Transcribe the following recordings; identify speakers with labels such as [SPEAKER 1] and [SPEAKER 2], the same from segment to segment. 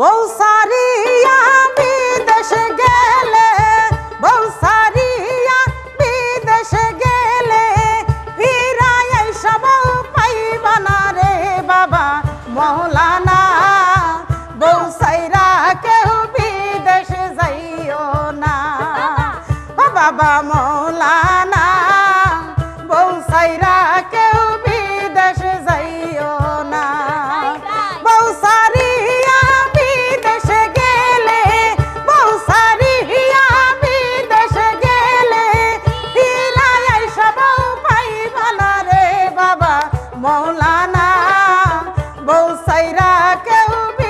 [SPEAKER 1] বউ সারিয়া বিদেশে গেলে বউ সারিয়া বিদেশে গেলে ফিরাই সব পাইবা রে বাবা, মহলানা। বউ সাইরা কেউ বিদেশে যাইও না। বাবা será que eu?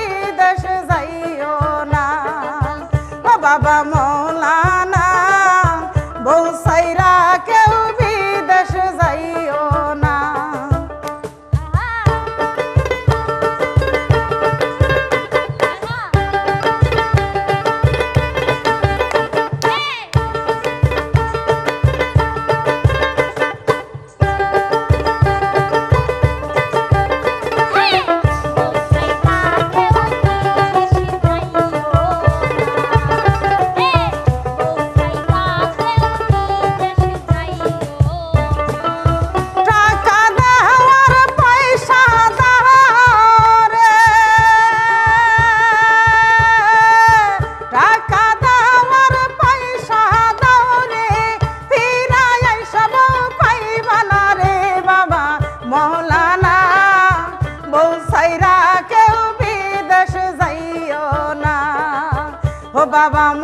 [SPEAKER 1] Baba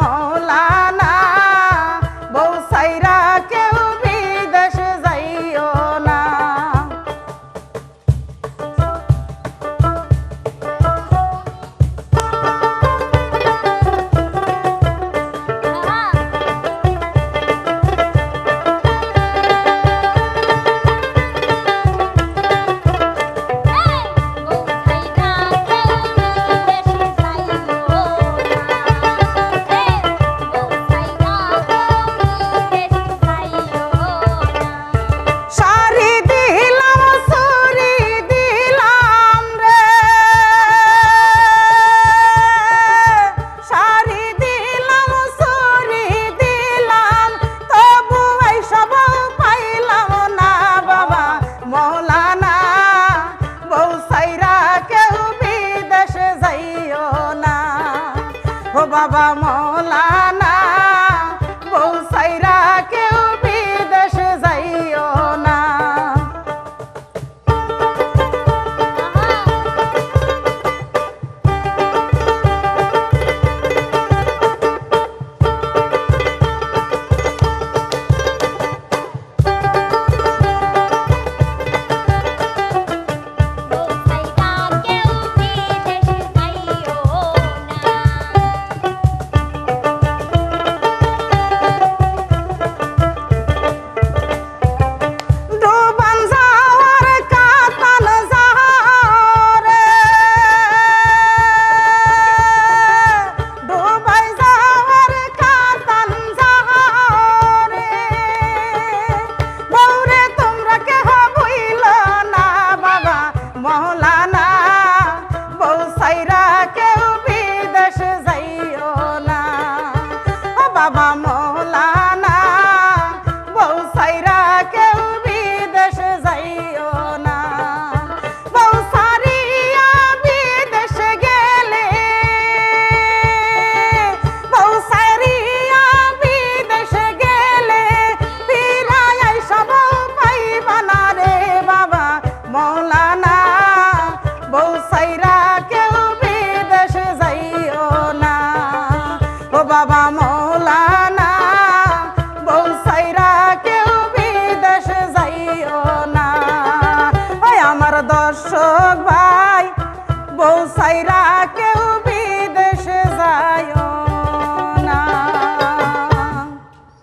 [SPEAKER 1] বাবা মা রাখে মৌলানা বউ সাইরা কেউ বিদেশ যাইও না। ওই আমার দর্শক ভাই বউ সাইরা কেউ